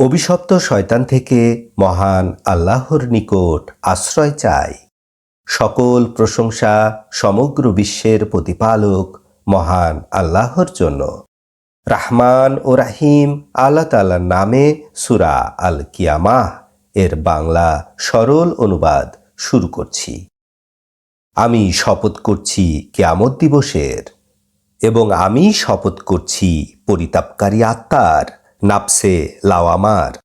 অভিশপ্ত শয়তান থেকে মহান আল্লাহর নিকট আশ্রয় চাই। সকল প্রশংসা সমগ্র বিশ্বের প্রতিপালক মহান আল্লাহর জন্য। রাহমান ও রাহিম আল্লাহ তালার নামে সুরা আল কিয়ামাহ এর বাংলা সরল অনুবাদ শুরু করছি। আমি শপথ করছি কেয়ামত দিবসের এবং আমি শপথ করছি পরিতাপকারী আত্মার নাপসে লাওয়ামার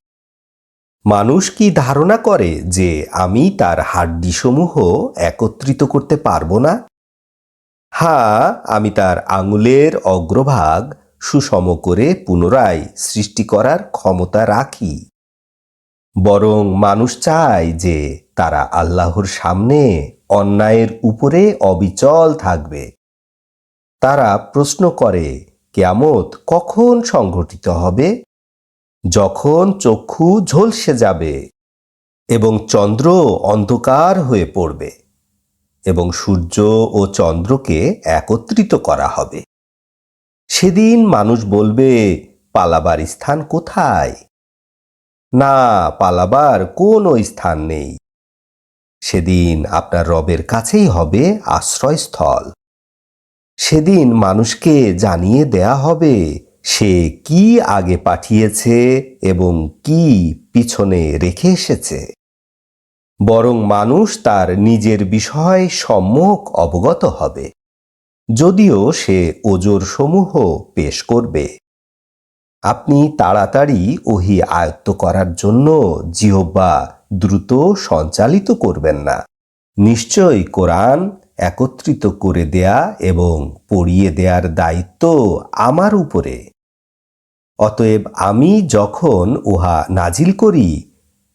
মানুষ কি ধারণা করে যে আমি তার হাড্ডিসমূহ একত্রিত করতে পারব না? হ্যাঁ আমি তার আঙুলের অগ্রভাগ সুষম করে পুনরায় সৃষ্টি করার ক্ষমতা রাখি। বরং মানুষ চায় যে তারা আল্লাহর সামনে অন্যায়ের উপরে অবিচল থাকবে। তারা প্রশ্ন করে, কেয়ামত কখন সংঘটিত হবে? যখন চক্ষু ঝলসে যাবে এবং চন্দ্র অন্ধকার হয়ে পড়বে এবং সূর্য ও চন্দ্রকে একত্রিত করা হবে। সেদিন মানুষ বলবে, পালাবার স্থান কোথায়? না, পালাবার কোনো স্থান নেই। সেদিন আপনার রবের কাছেই হবে আশ্রয়স্থল। সেদিন মানুষকে জানিয়ে দেয়া হবে সে কি আগে পাঠিয়েছে এবং কি পিছনে রেখে এসেছে? বরং মানুষ তার নিজের বিষয় সম্মুখ অবগত হবে, যদিও সে ওজোর সমূহ পেশ করবে। আপনি তাড়াতাড়ি ওহি আয়ত্ত করার জন্য জিহ্বা দ্রুত সঞ্চালিত করবেন না। নিশ্চয়ই কোরআন একত্রিত করে দেয়া এবং পড়িয়ে দেয়ার দায়িত্ব আমার উপরে। অতএব আমি যখন উহা নাজিল করি,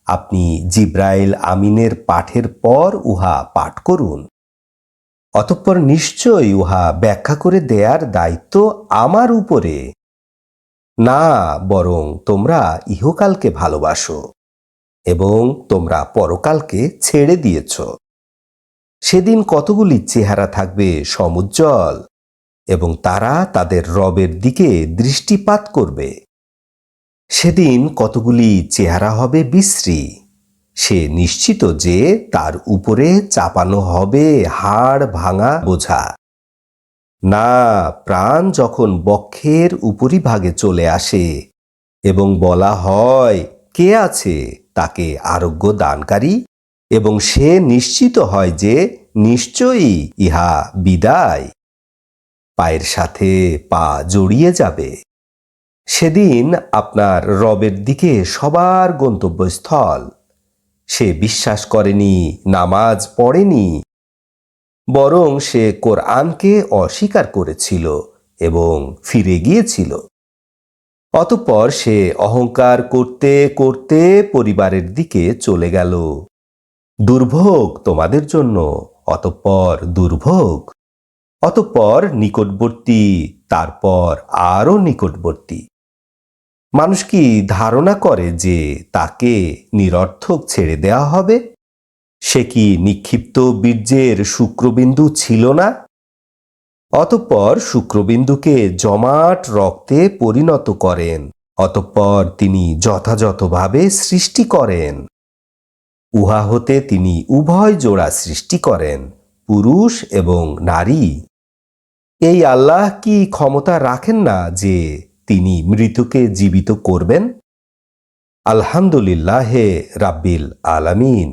আপনি জিব্রাইল আমিনের পাঠের পর উহা পাঠ করুন। অতঃপর নিশ্চয়ই উহা ব্যাখ্যা করে দেয়ার দায়িত্ব আমার উপরে। না বরং তোমরা ইহকালকে ভালোবাসো এবং তোমরা পরকালকে ছেড়ে দিয়েছ। সেদিন কতগুলি চেহারা থাকবে সমুজ্জ্বল এবং তারা তাদের রবের দিকে দৃষ্টিপাত করবে। সেদিন কতগুলি চেহারা হবে বিশ্রী। সে নিশ্চিত যে তার উপরে চাপানো হবে হাড় ভাঙা বোঝা। না, প্রাণ যখন বক্ষের উপরিভাগে চলে আসে এবং বলা হয়, কে আছে তাকে আরোগ্য দানকারী? এবং সে নিশ্চিত হয় যে নিশ্চয়ই ইহা বিদায়। পায়ের সাথে পা জড়িয়ে যাবে। সেদিন আপনার রবের দিকে সবার গন্তব্যস্থল। সে বিশ্বাস করেনি, নামাজ পড়েনি, বরং সে কোরআনকে অস্বীকার করেছিল এবং ফিরে গিয়েছিল। অতঃপর সে অহংকার করতে করতে পরিবারের দিকে চলে গেল। দুর্ভোগ তোমাদের জন্য, অতঃপর দুর্ভোগ। অতঃপর নিকটবর্তী, তারপর আরও নিকটবর্তী। মানুষ কি ধারণা করে যে তাকে নিরর্থক ছেড়ে দেওয়া হবে? সে কি নিক্ষিপ্ত বীর্যের শুক্রবিন্দু ছিল না? অতঃপর শুক্রবিন্দুকে জমাট রক্তে পরিণত করেন, অতঃপর তিনি যথাযথভাবে সৃষ্টি করেন। উহা হতে তিনি উভয় জোড়া সৃষ্টি করেন, পুরুষ এবং নারী। এই আল্লাহ কি ক্ষমতা রাখেন না যে তিনি মৃতকে জীবিত করবেন? আলহামদুলিল্লাহে রাব্বিল আলামিন।